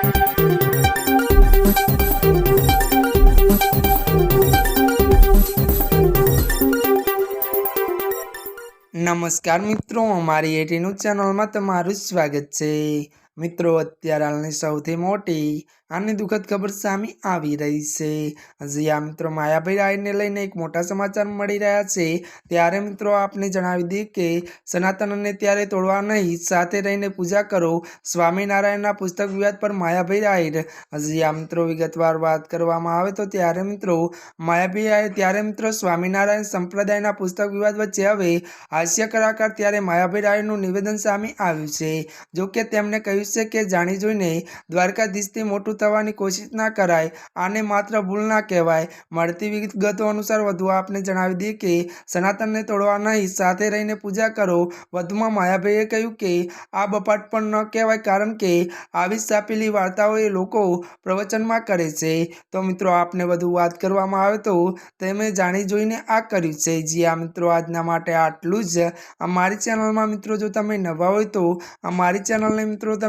નમસ્કાર મિત્રો અમારી એટી ન્યૂઝ ચેનલમાં તમારું સ્વાગત છે. મિત્રો, અત્યારે હાલની સૌથી મોટી અને દુઃખદ ખબર સામે આવી રહી છે. આ મિત્રો માયાભાઈ રાયને લઈને એક મોટા સમાચાર મળી રહ્યા છે. ત્યારે મિત્રો, આપને જણાવી દઈએ કે સનાતનને ત્યારે તોડવા નહીં, સાથે રહીને પૂજા કરો. સ્વામિનારાયણના પુસ્તક વિવાદ પર માયાભાઈ રાયર હજી આ મિત્રો વિગતવાર વાત કરવામાં આવે તો ત્યારે મિત્રો, માયાભાઈ રાય ત્યારે મિત્રો સ્વામિનારાયણ સંપ્રદાયના પુસ્તક વિવાદ વચ્ચે હવે હાસ્ય કલાકાર ત્યારે માયાભાઈ રાયનું નિવેદન સામે આવ્યું છે. જોકે તેમણે કહ્યું છે કે જાણી જોઈને દ્વારકાધીશથી મોટું થવાની કોશિશ ના કરાય. આને માત્ર ભૂલ ના કહેવાય. મળતી વિગતો અનુસાર વધુ આપને જણાવી દઈએ કે, સનાતનને તોડવા નહીં, સાથે રહીને પૂજા કરો. વધુમાં માયાભાઈએ કહ્યું કે, આ બપાટ પણ ન કહેવાય કારણ કે, આવી સાપેલી વાર્તાઓ એ લોકો પ્રવચનમાં કરે છે. તો મિત્રો, આપને વધુ વાત કરવામાં આવે તો, તમે જાણી જોઈને આ કર્યું છે. જી આ મિત્રો, આજના માટે આટલું જ. અમારી ચેનલમાં મિત્રો, જો તમે નવા હોય તો અમારી ચેનલને મિત્રો